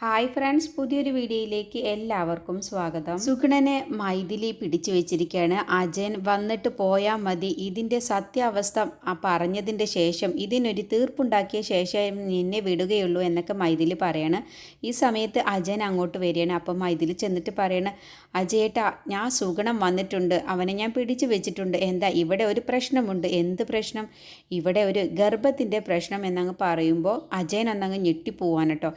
Hi friends പുതിയൊരു വീഡിയോയിലേക്ക് എല്ലാവർക്കും സ്വാഗതം. സുഗുണനെ മൈഥിലി പിടിച്ചു വെച്ചിരിക്കുകയാണ്. അജയൻ വന്നിട്ട് പോയാൽ മതി. ഇതിന്റെ സത്യാവസ്ഥ പറഞ്ഞതിന്റെ ശേഷം ഇതിനൊരു തീർപ്പുണ്ടാക്കിയ ശേഷം നിന്നെ വിടുകയുള്ളൂ എന്നൊക്കെ മൈഥിലി പറയാണ്. ഈ സമയത്ത് അജയൻ അങ്ങോട്ട് വരികയാണ്. അപ്പം മൈഥിലി ചെന്നിട്ട് പറയണ അജയേട്ടാ ഞാൻ സുഗുണം വന്നിട്ടുണ്ട്. അവനെ ഞാൻ പിടിച്ചു വെച്ചിട്ടുണ്ട്. എന്താ ഇവിടെ ഒരു പ്രശ്നമുണ്ട്? എന്ത് പ്രശ്നം? ഇവിടെ ഒരു ഗർഭത്തിന്റെ പ്രശ്നം എന്നങ്ങ് പറയുമ്പോൾ അജയൻ അന്നങ്ങ് ഞെട്ടിപ്പോവാൻ കേട്ടോ.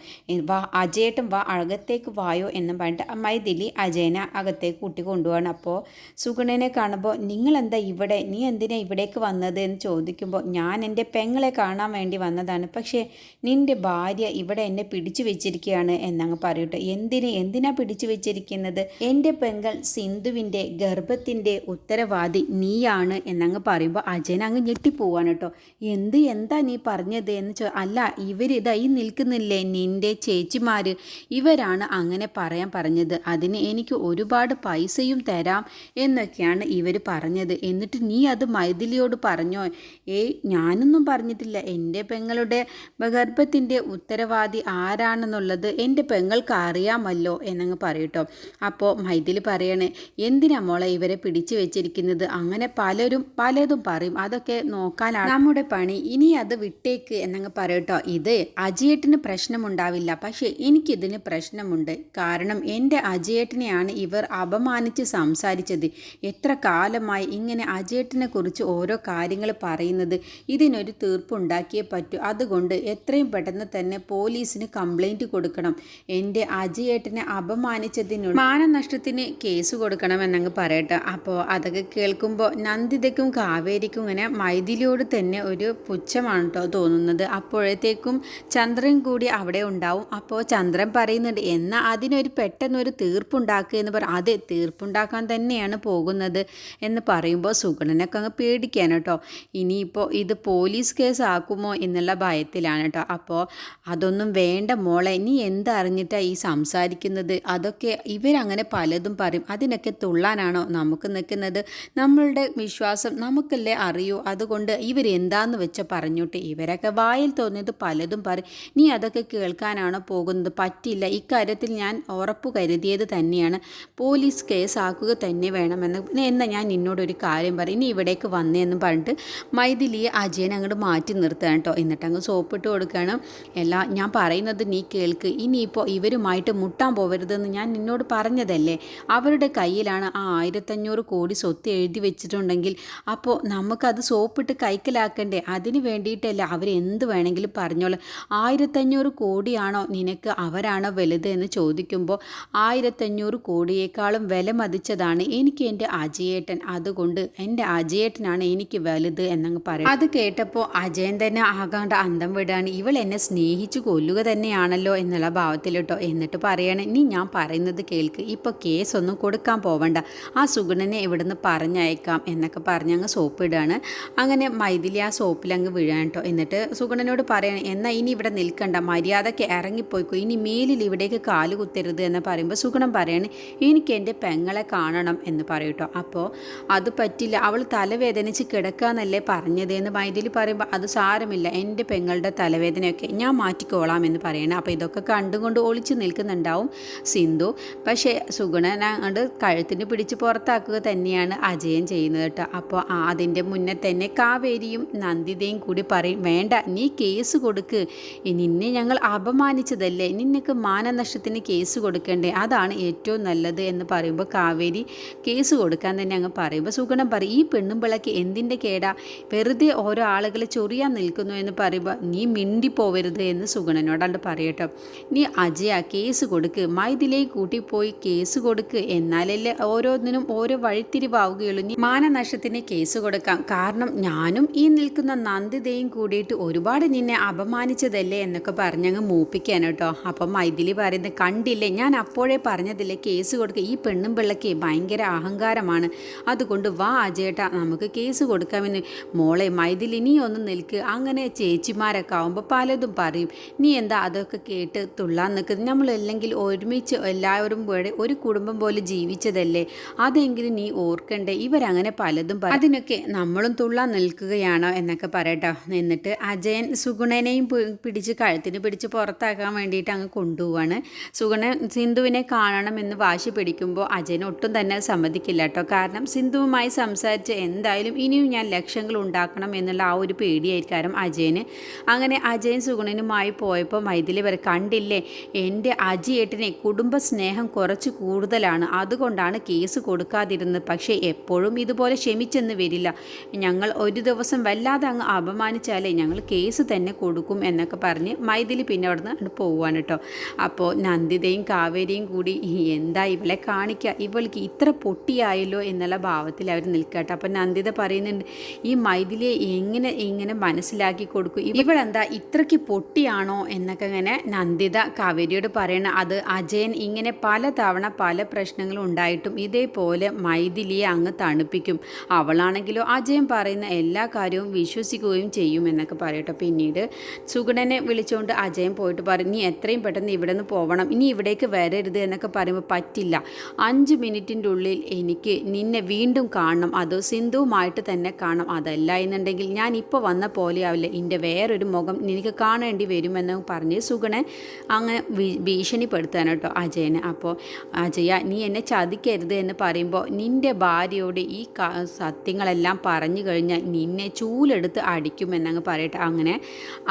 അജയേട്ടൻ വാ അകത്തേക്ക് വായോ എന്നും പറഞ്ഞിട്ട് മൈഥിലി അജയനെ അകത്തേക്ക് കൂട്ടി കൊണ്ടുപോകണം അപ്പോൾ സുഗുണനെ കാണുമ്പോൾ നിങ്ങൾ എന്താ ഇവിടെ? നീ എന്തിനാ ഇവിടേക്ക് വന്നത്? എന്ന് ചോദിക്കുമ്പോൾ ഞാൻ എന്റെ പെങ്ങളെ കാണാൻ വേണ്ടി വന്നതാണ്. പക്ഷേ നിന്റെ ഭാര്യ ഇവിടെ എന്നെ പിടിച്ചു വെച്ചിരിക്കുകയാണ് എന്നങ്ങ് പറയട്ടെ. എന്തിന്? എന്തിനാ പിടിച്ചു വെച്ചിരിക്കുന്നത്? എന്റെ പെങ്ങൾ സിന്ധുവിന്റെ ഗർഭത്തിന്റെ ഉത്തരവാദി നീയാണ് എന്നങ്ങ് പറയുമ്പോൾ അജയൻ അങ്ങ് ഞെട്ടിപ്പോവാണ് കേട്ടോ. എന്ത്? എന്താ നീ പറഞ്ഞത്? എന്ന് ചോ അല്ല ഇവരിതായി നിൽക്കുന്നില്ലേ? നിന്റെ ചേച്ചിമാർ ഇവരാണ് അങ്ങനെ പറയാൻ പറഞ്ഞത്. അതിന് എനിക്ക് ഒരുപാട് പൈസയും തരാം എന്നൊക്കെയാണ് ഇവർ പറഞ്ഞത്. എന്നിട്ട് നീ അത് മൈഥിലിയോട് പറഞ്ഞോ? ഏയ് ഞാനൊന്നും പറഞ്ഞിട്ടില്ല. എന്റെ പെങ്ങളുടെ ഗർഭത്തിന്റെ ഉത്തരവാദി ആരാണെന്നുള്ളത് എന്റെ പെങ്ങൾക്ക് അറിയാമല്ലോ എന്നങ്ങ് പറയട്ടോ. അപ്പോൾ മൈഥിലി പറയണേ എന്തിനാ മോളെ ഇവരെ പിടിച്ചു വെച്ചിരിക്കുന്നത്? അങ്ങനെ പലരും പലതും പറയും. അതൊക്കെ നോക്കാനാണ് നമ്മുടെ പണി. ഇനി അത് വിട്ടേക്ക് എന്നങ്ങ് പറയട്ടോ. ഇത് അജയേട്ടിന് പ്രശ്നമുണ്ടാവില്ല. പക്ഷേ എനിക്കിതിന് പ്രശ്നമുണ്ട്. കാരണം എന്റെ അജയേട്ടനെയാണ് ഇവർ അപമാനിച്ച് സംസാരിച്ചത്. എത്ര കാലമായി ഇങ്ങനെ അജയേട്ടനെ കുറിച്ച് ഓരോ കാര്യങ്ങൾ പറയുന്നത്. ഇതിനൊരു തീർപ്പുണ്ടാക്കിയേ പറ്റൂ. അതുകൊണ്ട് എത്രയും പെട്ടെന്ന് തന്നെ പോലീസിന് കംപ്ലൈന്റ് കൊടുക്കണം. എന്റെ അജയേട്ടനെ അപമാനിച്ചതിനുള്ള മാനനഷ്ടത്തിന് കേസ് കൊടുക്കണം എന്നങ്ങ് പറയട്ടെ. അപ്പോൾ അതൊക്കെ കേൾക്കുമ്പോൾ നന്ദിതയ്ക്കും കാവേരിക്കും ഇങ്ങനെ മൈഥിലിയോട് തന്നെ ഒരു പുച്ഛമാണ് കേട്ടോ തോന്നുന്നത്. അപ്പോഴത്തേക്കും ചന്ദ്രൻ കൂടി അവിടെ ഉണ്ടാവും. അപ്പോൾ ചന്ദ്രൻ പറയുന്നുണ്ട് എന്നാൽ അതിനൊരു പെട്ടെന്നൊരു തീർപ്പുണ്ടാക്കുക എന്ന് പറ അതെ തീർപ്പുണ്ടാക്കാൻ തന്നെയാണ് പോകുന്നത് എന്ന് പറയുമ്പോൾ സുഗണനൊക്കെ അങ്ങ് പേടിക്കാൻ കേട്ടോ. ഇനിയിപ്പോൾ ഇത് പോലീസ് കേസ് ആക്കുമോ എന്നുള്ള ഭയത്തിലാണ് കേട്ടോ. അപ്പോൾ അതൊന്നും വേണ്ട മോളെ നീ എന്തറിഞ്ഞിട്ടാണ് ഈ സംസാരിക്കുന്നത്? അതൊക്കെ ഇവരങ്ങനെ പലതും പറയും. അതിനൊക്കെ തുള്ളാനാണോ നമുക്ക് നിൽക്കുന്നത്? നമ്മളുടെ വിശ്വാസം നമുക്കല്ലേ അറിയൂ. അതുകൊണ്ട് ഇവരെന്താന്ന് വെച്ച പറഞ്ഞോട്ടെ. ഇവരൊക്കെ വായിൽ തോന്നിയത് പലതും പറയും. നീ അതൊക്കെ കേൾക്കാനാണോ പോകുന്നത്? പറ്റില്ല. ഇക്കാര്യത്തിൽ ഞാൻ ഉറപ്പ് കരുതിയത് തന്നെയാണ്. പോലീസ് കേസാക്കുക തന്നെ വേണമെന്ന് എന്നാൽ ഞാൻ നിന്നോടൊരു കാര്യം പറയും. ഇനി ഇവിടേക്ക് വന്നേന്ന് പറഞ്ഞിട്ട് മൈഥിലിയെ അജയൻ അങ്ങോട്ട് മാറ്റി നിർത്തുകയാണ് കേട്ടോ. എന്നിട്ട് അങ്ങ് സോപ്പിട്ട് കൊടുക്കുകയാണ് എല്ലാ ഞാൻ പറയുന്നത് നീ കേൾക്ക്. ഇനിയിപ്പോൾ ഇവരുമായിട്ട് മുട്ടാൻ പോവരുതെന്ന് ഞാൻ നിന്നോട് പറഞ്ഞതല്ലേ? അവരുടെ കയ്യിലാണ് ആ ആയിരത്തഞ്ഞൂറ് കോടി സ്വത്ത് എഴുതി വെച്ചിട്ടുണ്ടെങ്കിൽ അപ്പോൾ നമുക്കത് സോപ്പിട്ട് കൈക്കലാക്കണ്ടേ? അതിന് വേണ്ടിയിട്ടല്ല അവരെന്ത് വേണമെങ്കിലും പറഞ്ഞോളൂ. ആയിരത്തഞ്ഞൂറ് കോടിയാണോ നിനക്ക് അവരാണോ വലുത് എന്ന് ചോദിക്കുമ്പോൾ ആയിരത്തഞ്ഞൂറ് കോടിയേക്കാളും വില മതിച്ചതാണ് എനിക്ക് എന്റെ അജയേട്ടൻ. അതുകൊണ്ട് എന്റെ അജയേട്ടനാണ് എനിക്ക് വലുത് എന്നങ്ങ് പറയും. അത് കേട്ടപ്പോൾ അജയൻ തന്നെ ആകാണ്ട് അന്തം വിടാണ്. ഇവൾ എന്നെ സ്നേഹിച്ചു കൊല്ലുക തന്നെയാണല്ലോ എന്നുള്ള ഭാവത്തിൽ കേട്ടോ എന്നിട്ട് പറയണേ നീ ഞാൻ പറയുന്നത് കേൾക്ക്. ഇപ്പോൾ കേസൊന്നും കൊടുക്കാൻ പോവണ്ട. ആ സുഗുണനെ ഇവിടുന്ന് പറഞ്ഞയക്കാം എന്നൊക്കെ പറഞ്ഞ് അങ്ങ് സോപ്പ് ഇടുകയാണ് അങ്ങനെ മൈഥിലി ആ സോപ്പിൽ അങ്ങ് വീഴാൻ കേട്ടോ എന്നിട്ട് സുഗുണനോട് പറയണം എന്നാൽ ഇനി ഇവിടെ നിൽക്കണ്ട. മര്യാദയ്ക്ക് ഇറങ്ങിപ്പോയിക്കോ. ഇനി മേലിൽ ഇവിടേക്ക് കാൽ കുത്തരുത് എന്ന് പറയുമ്പോൾ സുഗുണം പറയാണ് എനിക്ക് എന്റെ പെങ്ങളെ കാണണം എന്ന് പറയൂട്ടോ അപ്പോൾ അത് പറ്റില്ല. അവൾ തലവേദനിച്ച് കിടക്കാന്നല്ലേ പറഞ്ഞത് എന്ന് മൈതിൽ പറയുമ്പോൾ അത് സാരമില്ല. എന്റെ പെങ്ങളുടെ തലവേദനയൊക്കെ ഞാൻ മാറ്റിക്കോളാം എന്ന് പറയണം. അപ്പോൾ ഇതൊക്കെ കണ്ടുകൊണ്ട് ഒളിച്ചു നിൽക്കുന്നുണ്ടാവും സിന്ധു. പക്ഷേ സുഗുണൻ അങ്ങോട്ട് കഴുത്തിന് പിടിച്ച് പുറത്താക്കുക തന്നെയാണ് അജയൻ ചെയ്യുന്നത് കേട്ടോ അപ്പോൾ അതിന്റെ മുന്നേ തന്നെ കാവേരിയും നന്ദിതയും കൂടി പറയും വേണ്ട നീ കേസ് കൊടുക്ക്. നിന്നെ ഞങ്ങൾ അപമാനിച്ചതല്ലേ? നിനക്ക് മാനനഷ്ടത്തിന് കേസ് കൊടുക്കണ്ടേ? അതാണ് ഏറ്റവും നല്ലത് എന്ന് പറയുമ്പോൾ കാവേരി കേസ് കൊടുക്കാൻ തന്നെ അങ്ങ് പറയുമ്പോൾ സുഗണം പറയും ഈ പെണ്ണുമ്പിളക്ക് എന്തിന്റെ കേടാ? വെറുതെ ഓരോ ആളുകളെ ചൊറിയാൻ നിൽക്കുന്നു എന്ന് പറയുമ്പോൾ നീ മിണ്ടിപ്പോവരുത് എന്ന് സുഗുണനോടാണ്ട് പറയട്ടോ. നീ അജയ കേസ് കൊടുക്ക്. മൈതിലേ കൂട്ടിപ്പോയി കേസ് കൊടുക്ക്. എന്നാലല്ലേ ഓരോന്നിനും ഓരോ വഴിത്തിരിവാവുകയുള്ളൂ. നീ മാനനഷ്ടത്തിന് കേസ് കൊടുക്കാം. കാരണം ഞാനും ഈ നിൽക്കുന്ന നന്ദിതയും കൂടിയിട്ട് ഒരുപാട് നിന്നെ അപമാനിച്ചതല്ലേ? എന്നൊക്കെ പറഞ്ഞങ്ങ് മൂപ്പിക്കാൻ കേട്ടോ. അപ്പം മൈഥിലി പറയുന്നത് കണ്ടില്ലേ? ഞാൻ അപ്പോഴേ പറഞ്ഞതില്ലേ കേസ് കൊടുക്കുക ഈ പെണ്ണും പിള്ളയ്ക്ക് ഭയങ്കര അഹങ്കാരമാണ്. അതുകൊണ്ട് വാ അജേട്ട നമുക്ക് കേസ് കൊടുക്കാമെന്ന്. മോളെ മൈഥിലി നീ ഒന്ന് നിൽക്ക്. അങ്ങനെ ചേച്ചിമാരൊക്കെ ആവുമ്പോൾ പലതും പറയും. നീ എന്താ അതൊക്കെ കേട്ട് തുള്ളാൻ നിൽക്കുന്നത്? നമ്മളല്ലെങ്കിൽ ഒരുമിച്ച് എല്ലാവരും കൂടെ ഒരു കുടുംബം പോലെ ജീവിച്ചതല്ലേ? അതെങ്കിലും നീ ഓർക്കണ്ടേ? ഇവരങ്ങനെ പലതും പറയും അതിനൊക്കെ നമ്മളും തുള്ളാൻ നിൽക്കുകയാണോ എന്നൊക്കെ പറയട്ടോ. എന്നിട്ട് അജയൻ സുഗുണനെയും പിടിച്ച് കഴുത്തിന് പിടിച്ച് പുറത്താക്കാൻ വേണ്ടിയിട്ട് കൂട്ടിയിട്ട് അങ്ങ് കൊണ്ടുപോവാണ്. സുഗണൻ സിന്ധുവിനെ കാണണമെന്ന് വാശി പിടിക്കുമ്പോൾ അജയൻ ഒട്ടും തന്നെ സമ്മതിക്കില്ല കേട്ടോ. കാരണം സിന്ധുവുമായി സംസാരിച്ച് എന്തായാലും ഇനിയും ഞാൻ ലക്ഷ്യങ്ങൾ ഉണ്ടാക്കണം എന്നുള്ള ആ ഒരു പേടിയായിരിക്കും അജയന്. അങ്ങനെ അജയൻ സുഗുണനുമായി പോയപ്പോൾ മൈഥിലി വരെ കണ്ടില്ലേ? എന്റെ അജിയേട്ടനെ കുടുംബ സ്നേഹം കുറച്ച് കൂടുതലാണ്. അതുകൊണ്ടാണ് കേസ് കൊടുക്കാതിരുന്നത്. പക്ഷേ എപ്പോഴും ഇതുപോലെ ക്ഷമിച്ചെന്ന് വരില്ല. ഞങ്ങൾ ഒരു ദിവസം വല്ലാതെ അങ്ങ് അപമാനിച്ചാലേ ഞങ്ങൾ കേസ് തന്നെ കൊടുക്കും എന്നൊക്കെ പറഞ്ഞ് മൈഥിലി പിന്നെ അവിടെ നിന്ന് പോവുകയാണ് കേട്ടോ. അപ്പോൾ നന്ദിതയും കാവേരിയും കൂടി എന്താ ഇവളെ കാണിക്കുക ഇവൾക്ക് ഇത്ര പൊട്ടിയായല്ലോ എന്നുള്ള ഭാവത്തിൽ അവർ നിൽക്കട്ടെ അപ്പോൾ നന്ദിത പറയുന്നുണ്ട് ഈ മൈഥിലിയെ എങ്ങനെ ഇങ്ങനെ മനസ്സിലാക്കി കൊടുക്കും? ഇവളെന്താ ഇത്രയ്ക്ക് പൊട്ടിയാണോ? എന്നൊക്കെ ഇങ്ങനെ നന്ദിത കാവേരിയോട് പറയണം അത് അജയൻ ഇങ്ങനെ പല തവണ പല പ്രശ്നങ്ങളും ഉണ്ടായിട്ടും ഇതേപോലെ മൈഥിലിയെ അങ്ങ് തണുപ്പിക്കും. അവളാണെങ്കിലോ അജയൻ പറയുന്ന എല്ലാ കാര്യവും വിശ്വസിക്കുകയും ചെയ്യും എന്നൊക്കെ പറയട്ടെ പിന്നീട് സുഗുണനെ വിളിച്ചുകൊണ്ട് അജയൻ പോയിട്ട് പറഞ്ഞു നീ എത്രയും പെട്ടെന്ന് ഇവിടെ നിന്ന് പോകണം ഇനി ഇവിടേക്ക് വരരുത് എന്നൊക്കെ പറയുമ്പോൾ പറ്റില്ല. അഞ്ച് മിനിറ്റിന്റെ ഉള്ളിൽ എനിക്ക് നിന്നെ വീണ്ടും കാണണം. അത് സിന്ധുവുമായിട്ട് തന്നെ കാണണം. അതല്ല എന്നുണ്ടെങ്കിൽ ഞാൻ ഇപ്പോൾ വന്ന പോലെയാവില്ല എന്റെ വേറൊരു മുഖം നിനക്ക് കാണേണ്ടി വരുമെന്ന് പറഞ്ഞ് സുഗണൻ അങ്ങനെ ഭീഷണിപ്പെടുത്താൻ കേട്ടോ അജയനെ. അപ്പോൾ അജയ നീ എന്നെ ചതിക്കരുത് എന്ന് പറയുമ്പോൾ നിന്റെ ഭാര്യയോട് ഈ സത്യങ്ങളെല്ലാം പറഞ്ഞു കഴിഞ്ഞാൽ നിന്നെ ചൂലെടുത്ത് അടിക്കുമെന്നങ്ങ് പറയട്ടെ. അങ്ങനെ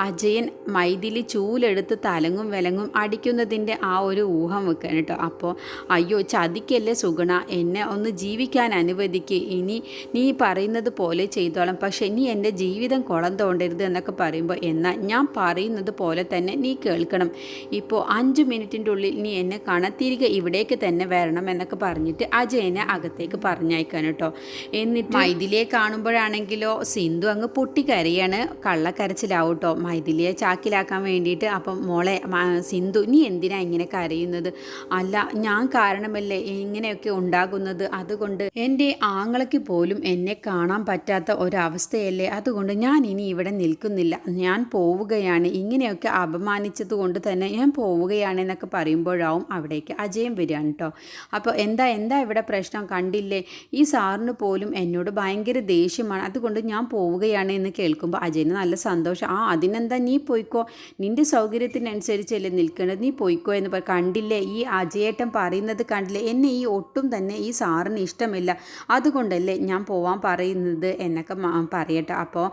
അജയൻ മൈതിലി ചൂലെടുത്ത് തലങ്ങും വിലങ്ങും അടിക്കുന്നതിന്റെ ആ ഒരു ഊഹം വെക്കാൻ കേട്ടോ. അപ്പോൾ അയ്യോ ചതിക്കല്ലേ സുഗുണ? എന്നെ ഒന്ന് ജീവിക്കാൻ അനുവദിക്ക്. ഇനി നീ പറയുന്നത് പോലെ ചെയ്തോളാം. പക്ഷെ നീ എന്റെ ജീവിതം കുളം തോണ്ടരുത് എന്നൊക്കെ പറയുമ്പോൾ എന്നാൽ ഞാൻ പറയുന്നത് പോലെ തന്നെ നീ കേൾക്കണം. ഇപ്പോൾ അഞ്ച് മിനിറ്റിന്റെ ഉള്ളിൽ നീ എന്നെ കണത്തിരിക ഇവിടേക്ക് തന്നെ വരണം എന്നൊക്കെ പറഞ്ഞിട്ട് അജയനെ അകത്തേക്ക് പറഞ്ഞയക്കാൻ കേട്ടോ. എന്നിട്ട് മൈഥിലിയെ കാണുമ്പോഴാണെങ്കിലോ സിന്ധു അങ്ങ് പൊട്ടിക്കരയാണ്. കള്ളക്കരച്ചിലാവും കേട്ടോ. മൈഥിലിയെ ചാക്കിലാക്കാൻ വേണ്ടിയിട്ട്. അപ്പം മോളെ സിന്ധു നീ എന്തിനാ ഇങ്ങനെ കരയുന്നത്? അല്ല ഞാൻ കാരണമല്ലേ ഇങ്ങനെയൊക്കെ ഉണ്ടാകുന്നത്? അതുകൊണ്ട് എന്റെ ആങ്ങളയ്ക്ക് പോലും എന്നെ കാണാൻ പറ്റാത്ത ഒരവസ്ഥയല്ലേ? അതുകൊണ്ട് ഞാൻ ഇനി ഇവിടെ നിൽക്കുന്നില്ല. ഞാൻ പോവുകയാണ്. ഇങ്ങനെയൊക്കെ അപമാനിച്ചത് കൊണ്ട് തന്നെ ഞാൻ പോവുകയാണ് എന്നൊക്കെ പറയുമ്പോഴാവും അവിടേക്ക് അജയം വരികയാണ് കേട്ടോ അപ്പോൾ എന്താ എന്താ ഇവിടെ പ്രശ്നം? കണ്ടില്ലേ? ഈ സാറിന് പോലും എന്നോട് ഭയങ്കര ദേഷ്യമാണ്. അതുകൊണ്ട് ഞാൻ പോവുകയാണ് എന്ന് കേൾക്കുമ്പോൾ അജയന് നല്ല സന്തോഷം. ആ അതിനെന്താ നീ പോയിക്കോ? നിന്റെ സൗകര്യത്തിനനുസരിച്ചല്ലേ നിൽക്കുന്നത് നീ പോയിക്കോ എന്ന് പറ. കണ്ടില്ലേ ഈ അജയേട്ടൻ പറയുന്നത് കണ്ടില്ലേ? എന്നെ ഈ ഒട്ടും തന്നെ ഈ സാറിന് ഇഷ്ടമില്ല. അതുകൊണ്ടല്ലേ ഞാൻ പോവാൻ പറയുന്നത് എന്നൊക്കെ പറയട്ടെ. അപ്പോൾ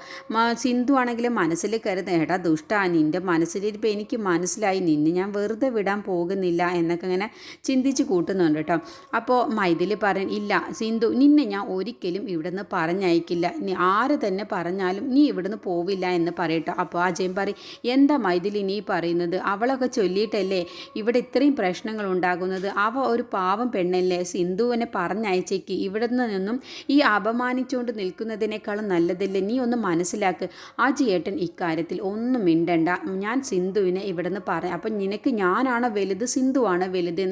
സിന്ധു ആണെങ്കിൽ മനസ്സിൽ കരുത് എടാ ദുഷ്ടാ നിന്റെ മനസ്സിലിരിപ്പോൾ എനിക്ക് മനസ്സിലായി. നിന്നെ ഞാൻ വെറുതെ വിടാൻ പോകുന്നില്ല എന്നൊക്കെ ഇങ്ങനെ ചിന്തിച്ച് കൂട്ടുന്നുണ്ട് കേട്ടോ. അപ്പോൾ മൈതിൽ പറയും ഇല്ല സിന്ധു നിന്നെ ഞാൻ ഒരിക്കലും ഇവിടുന്ന് പറഞ്ഞയക്കില്ല. നീ ആര് തന്നെ പറഞ്ഞാലും നീ ഇവിടുന്ന് പോവില്ല എന്ന് പറയട്ടോ. അപ്പോൾ അജയൻ പറയും എന്താ മൈഥിലി നീ പറയുന്നത്? അവളൊക്കെ ചൊല്ലിയിട്ടല്ലേ ഇവിടെ ഇത്രയും പ്രശ്നങ്ങൾ ഉണ്ടാകുന്നത്? അവ ഒരു പാവം പെണ്ണല്ലേ? സിന്ധുവിനെ പറഞ്ഞയച്ചേക്ക്. ഇവിടെ നിന്നും ഈ അപമാനിച്ചുകൊണ്ട് നിൽക്കുന്നതിനേക്കാളും നല്ലതല്ലേ? നീ ഒന്ന് മനസ്സിലാക്ക്. ആ ചേട്ടൻ ഇക്കാര്യത്തിൽ ഒന്നും മിണ്ടണ്ട. ഞാൻ സിന്ധുവിനെ ഇവിടെ നിന്ന് പറയാം അപ്പം നിനക്ക് ഞാനാണ് വലുത്? സിന്ധുവാണ് വലുത്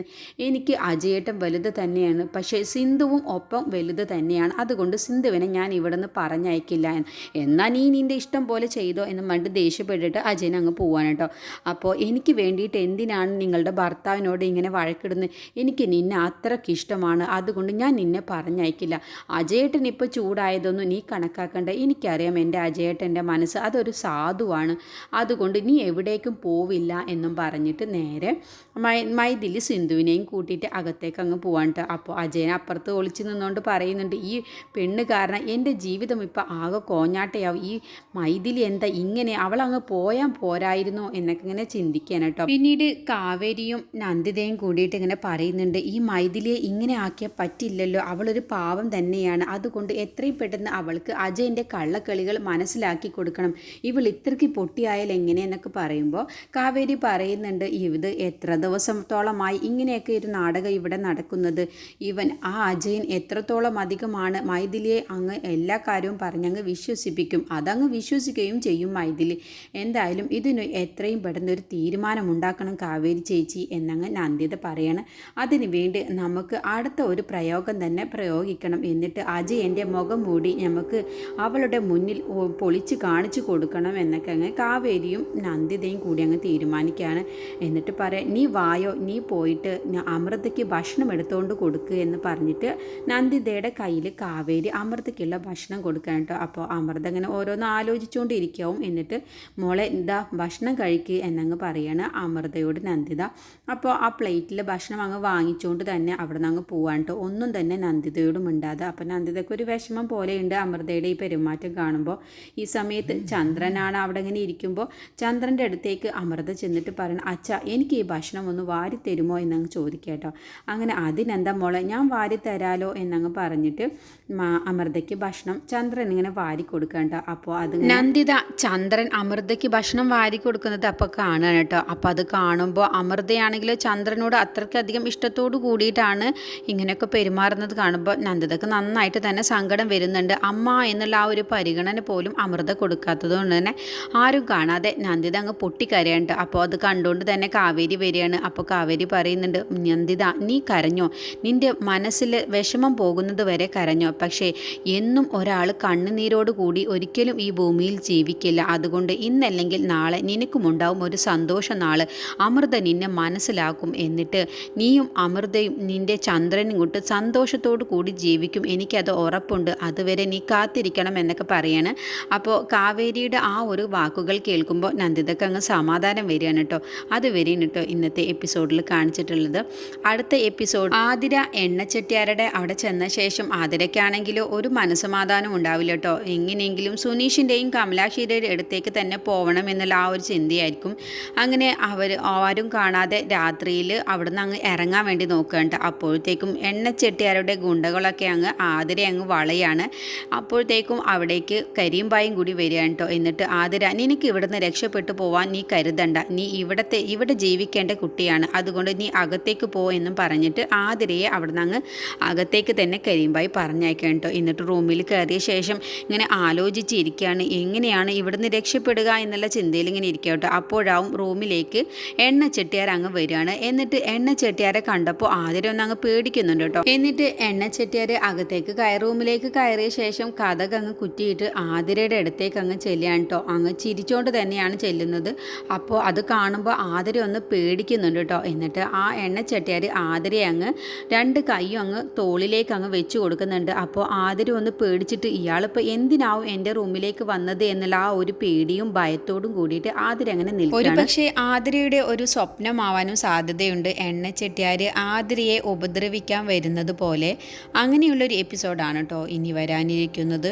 എനിക്ക് അജയേട്ടൻ വലുത് തന്നെയാണ്. പക്ഷേ സിന്ധുവും ഒപ്പം വലുത് തന്നെയാണ്. അതുകൊണ്ട് സിന്ധുവിനെ ഞാൻ ഇവിടെ നിന്ന് പറഞ്ഞയക്കില്ല എന്ന്. എന്നാൽ നീ നിന്റെ ഇഷ്ടം പോലെ ചെയ്തോ എന്ന് മണ്ട് ദേഷ്യപ്പെട്ടിട്ട് അജയൻ അങ്ങ് പോവാൻ കേട്ടോ. അപ്പോൾ എനിക്ക് വേണ്ടിയിട്ട് എന്തിനാണ് നിങ്ങളുടെ ഭർത്താവിനോട് ഇങ്ങനെ വഴക്കിടുന്നത്? എനിക്ക് നിന്നെ അത്രയ്ക്ക് ഇഷ്ടമാണ്. അതുകൊണ്ട് ഞാൻ നിന്നെ പറഞ്ഞയക്കില്ല. അജയേട്ടൻ ഇപ്പോൾ ചൂടായതൊന്നും നീ കണക്കാക്കണ്ട. എനിക്കറിയാം എന്റെ അജയേട്ടന്റെ മനസ്സ് അതൊരു സാധുവാണ്. അതുകൊണ്ട് നീ എവിടേക്കും പോവില്ല എന്നും പറഞ്ഞിട്ട് നേരെ മൈ മൈഥിലി സിന്ധുവിനെയും കൂട്ടിയിട്ട് അകത്തേക്ക് അങ്ങ് പോവാണ്ട് അപ്പോൾ അജയൻ അപ്പുറത്ത് ഒളിച്ച് നിന്നുകൊണ്ട് പറയുന്നുണ്ട് ഈ പെണ്ണ് കാരണം എന്റെ ജീവിതം ഇപ്പോൾ ആകെ കോഞ്ഞാട്ടയാവും. ഈ മൈഥിലി എന്താ ഇങ്ങനെ അവളങ്ങ് പോയാൽ പോരായിരുന്നോ? എന്നൊക്കെ ഇങ്ങനെ ചിന്തിക്കാൻ കേട്ടോ പിന്നീട് കാവേരിയും നന്ദിതയും കൂടിയിട്ട് ഇങ്ങനെ പറയുന്നുണ്ട് ഈ മൈഥിലിയെ ഇങ്ങനെ ആക്കിയാൽ പറ്റില്ലല്ലോ അവളൊരു പാവം തന്നെയാണ്. അതുകൊണ്ട് എത്രയും പെട്ടെന്ന് അവൾക്ക് അജയന്റെ കള്ളക്കളികൾ മനസ്സിലാക്കി കൊടുക്കണം. ഇവൾ ഇത്രയ്ക്ക് പൊട്ടിയായാൽ എങ്ങനെയെന്നൊക്കെ പറയുമ്പോൾ കാവേരി പറയുന്നുണ്ട് ഇത് എത്ര ദിവസത്തോളമായി ഇങ്ങനെയൊക്കെ ഒരു നാടകം ഇവിടെ നടക്കുന്നത്. ഇവൻ ആ അജയൻ എത്രത്തോളം അധികമാണ് മൈഥിലിയെ അങ്ങ് എല്ലാ കാര്യവും പറഞ്ഞങ്ങ് വിശ്വസിപ്പിക്കും. അതങ്ങ് വിശ്വസിക്കുകയും ചെയ്യും മൈഥിലി. എന്തായാലും ഇതിന് എത്രയും പെട്ടെന്ന് ഒരു തീരുമാനം ഉണ്ടാക്കണം കാവേരി ചേച്ചി എന്നങ്ങ് നന്ദിത പറയണം. അതിനു വേണ്ടി നമുക്ക് അടുത്ത ഒരു പ്രയോഗം തന്നെ പ്രയോഗിക്കണം. എന്നിട്ട് അജയന്റെ മുഖം മൂടി നമുക്ക് അവളുടെ മുന്നിൽ പൊളിച്ച് കാണിച്ചു കൊടുക്കണം എന്നൊക്കെ അങ്ങ് കാവേരിയും നന്ദിതയും കൂടി അങ്ങ് തീരുമാനിക്കുകയാണ്. എന്നിട്ട് പറയാം നീ വായോ? നീ പോയിട്ട് അമൃതയ്ക്ക് ഭക്ഷണം എടുത്തുകൊണ്ട് കൊടുക്കുക എന്ന് പറഞ്ഞിട്ട് നന്ദിതയുടെ കയ്യിൽ കാവേരി അമൃതയ്ക്കുള്ള ഭക്ഷണം കൊടുക്കാൻ കേട്ടോ. അപ്പോൾ അമൃത അങ്ങനെ ഓരോന്ന് ആലോചിച്ചുകൊണ്ടിരിക്കാവും എന്നിട്ട് മോളെ എന്താ ഭക്ഷണം കഴിക്കുക എന്നങ്ങ് പറയാണ്. പറയാണ് അമൃതയോട് നന്ദിത. അപ്പോൾ ആ പ്ലേറ്റിൽ ഭക്ഷണം അങ്ങ് വാങ്ങിച്ചുകൊണ്ട് തന്നെ അവിടെ നിന്ന് അങ്ങ് പോവാണ്ട് ഒന്നും തന്നെ നന്ദിതയോടും ഉണ്ടാതെ അപ്പോൾ നന്ദിതയ്ക്ക് ഒരു വിഷമം പോലെയുണ്ട് അമൃതയുടെ ഈ പെരുമാറ്റം കാണുമ്പോൾ ഈ സമയത്ത് ചന്ദ്രനാണ് അവിടെ ഇങ്ങനെ ഇരിക്കുമ്പോൾ ചന്ദ്രന്റെ അടുത്തേക്ക് അമൃത ചെന്നിട്ട് പറയണം അച്ഛ എനിക്ക് ഈ ഭക്ഷണം ഒന്ന് വാരി തരുമോ? എന്നങ്ങ് ചോദിക്കട്ടോ അങ്ങനെ അതിനെന്താ മോളെ ഞാൻ വാരി തരാലോ? എന്നങ്ങ് പറഞ്ഞിട്ട് അമൃതയ്ക്ക് ഭക്ഷണം ചന്ദ്രൻ ഇങ്ങനെ വാരി കൊടുക്കണ്ട അപ്പോൾ അത് നന്ദിത ചന്ദ്രൻ അമൃതയ്ക്ക് ഭക്ഷണം വാരി കൊടുക്കുന്നത് അപ്പോൾ കാണുകയാണ് കേട്ടോ അപ്പോൾ അത് കാണുമ്പോൾ അമൃതയാണെങ്കിൽ ചന്ദ്രനോട് അത്രയ്ക്കധികം ഇഷ്ടത്തോടു കൂടിയിട്ടാണ് ഇങ്ങനെയൊക്കെ പെരുമാറുന്നത് കാണുമ്പോൾ നന്ദിതക്ക് നന്നായിട്ട് തന്നെ സങ്കടം വരുന്നുണ്ട്. അമ്മ എന്നുള്ള ആ ഒരു പരിഗണന പോലും അമൃത കൊടുക്കാത്തത് കൊണ്ട് തന്നെ ആരും കാണാതെ നന്ദിത അങ്ങ് പൊട്ടിക്കരയുണ്ട്. അപ്പോൾ അത് കണ്ടുകൊണ്ട് തന്നെ കാവേരി വരികയാണ്. അപ്പോൾ കാവേരി പറയുന്നുണ്ട് നന്ദിത നീ കരഞ്ഞോ? നിന്റെ മനസ്സിൽ വിഷമം പോകുന്നത് വരെ കരഞ്ഞോ? പക്ഷേ എന്നും ഒരാൾ കണ്ണുനീരോട് കൂടി ഒരിക്കലും ഈ ഭൂമിയിൽ ജീവിക്കില്ല. അതുകൊണ്ട് ഇന്നല്ലെങ്കിൽ നാളെ നിനക്കുമുണ്ടാവും ഒരു സന്തോഷ നാൾ അമൃത നിന്നെ മനസ്സിലാക്കും എന്നിട്ട് നീയും അമൃതയും നിന്റെ ചന്ദ്രനും കൊണ്ട് സന്തോഷത്തോടു കൂടി ജീവിക്കും. എനിക്കത് ഉറപ്പുണ്ട്. അതുവരെ നീ കാത്തിരിക്കണം എന്നൊക്കെ പറയാണ്. അപ്പോൾ കാവേരിയുടെ ആ ഒരു വാക്കുകൾ കേൾക്കുമ്പോൾ നന്ദിതക്ക് അങ്ങ് സമാധാനം വരികയാണ് കേട്ടോ. അത് വരെയാണ് കേട്ടോ ഇന്നത്തെ എപ്പിസോഡിൽ കാണിച്ചിട്ടുള്ളത്. അടുത്ത എപ്പിസോഡ് ആതിര എണ്ണച്ചെട്ടിയാരുടെ അവിടെ ചെന്ന ശേഷം ആതിരയ്ക്കാണെങ്കിലോ ഒരു മനസ്സമാധാനം ഉണ്ടാവില്ല കേട്ടോ. എങ്ങനെയെങ്കിലും സുനീഷിന്റെയും കമലാക്ഷിയുടെയും അടുത്തേക്ക് തന്നെ പോകണം എന്നുള്ള ആ ഒരു ചിന്തയായിരിക്കും. അങ്ങനെ അവർ ആരും കാണാതെ രാത്രിയിൽ അവിടുന്ന് അങ്ങ് ഇറങ്ങാൻ വേണ്ടി നോക്കുന്നുണ്ട് അപ്പോഴത്തേക്കും എണ്ണച്ചെട്ടിയാരുടെ ഗുണ്ടകളൊക്കെ അങ്ങ് ആതിര അങ്ങ് വളയാണ്. അപ്പോഴത്തേക്കും അവിടേക്ക് കരിയുമ്പായും കൂടി വരികയാണ് കേട്ടോ എന്നിട്ട് ആതിര നിനക്ക് ഇവിടുന്ന് രക്ഷപ്പെട്ടു പോവാൻ നീ കരുതണ്ട. നീ ഇവിടത്തെ ഇവിടെ ജീവിക്കേണ്ട കുട്ടിയാണ്. അതുകൊണ്ട് നീ അകത്തേക്ക് പോ എന്നും പറഞ്ഞിട്ട് ആതിരയെ അവിടുന്ന് അങ്ങ് അകത്തേക്ക് തന്നെ കരിയുമ്പായി പറഞ്ഞയക്കാൻ കേട്ടോ എന്നിട്ട് റൂമിൽ കയറിയ ശേഷം ഇങ്ങനെ ആലോചിച്ചിരിക്കുകയാണ്. എങ്ങനെയാണ് ഇവിടുന്ന് രക്ഷപ്പെടുക എന്നുള്ള ചിന്തയിൽ ഇങ്ങനെ ഇരിക്കുക കേട്ടോ അപ്പോഴാവും റൂമിലേക്ക് എണ്ണ ചെട്ടിയാർ അങ്ങ് വരികയാണ്. എന്നിട്ട് എണ്ണ ചെട്ടിയാരെ കണ്ടപ്പോൾ ആദ്യം ഒന്ന് അങ്ങ് പേടിക്കുന്നുണ്ട് കേട്ടോ. എന്നിട്ട് എണ്ണ ചെട്ടിയാർ അകത്തേക്ക് കയറി റൂമിലേക്ക് കയറിയ ശേഷം കഥക് അങ്ങ് കുറ്റിയിട്ട് ആതിരയുടെ അടുത്തേക്ക് അങ്ങ് ചെല്ലുകയാണ് കേട്ടോ. അങ്ങ് ചിരിച്ചോണ്ട് തന്നെയാണ് ചെല്ലുന്നത്. അപ്പോൾ അത് കാണുമ്പോൾ ആതിര ഒന്ന് പേടിക്കുന്നുണ്ട് കേട്ടോ. എന്നിട്ട് ആ എണ്ണ ചെട്ടിയാർ ആതിരയെ അങ്ങ് രണ്ട് കൈയും അങ്ങ് തോളിലേക്ക് അങ്ങ് വെച്ച് കൊടുക്കുന്നുണ്ട്. അപ്പോൾ ആതിര ഒന്ന് പേടിച്ചിട്ട് ഇയാളിപ്പോൾ എന്തിനാവും എന്റെ റൂമിലേക്ക് വന്നത് എന്നുള്ള ആ ഒരു പേടിയും ഭയത്തോടും കൂടിയിട്ട് ആതിര അങ്ങനെ നിൽക്കും ഒരു പക്ഷേ ആതിരയുടെ ഒരു സ്വപ്നമാവാനും സാധ്യതയുണ്ട്. എണ്ണ ചെട്ടിയാർ ആതിരയെ ഉപദ്രവിക്കാൻ വരുന്നത് പോലെ. അങ്ങനെയുള്ളൊരു എപ്പിസോഡാണ് കേട്ടോ ഇനി വരാനിരിക്കുന്നത്.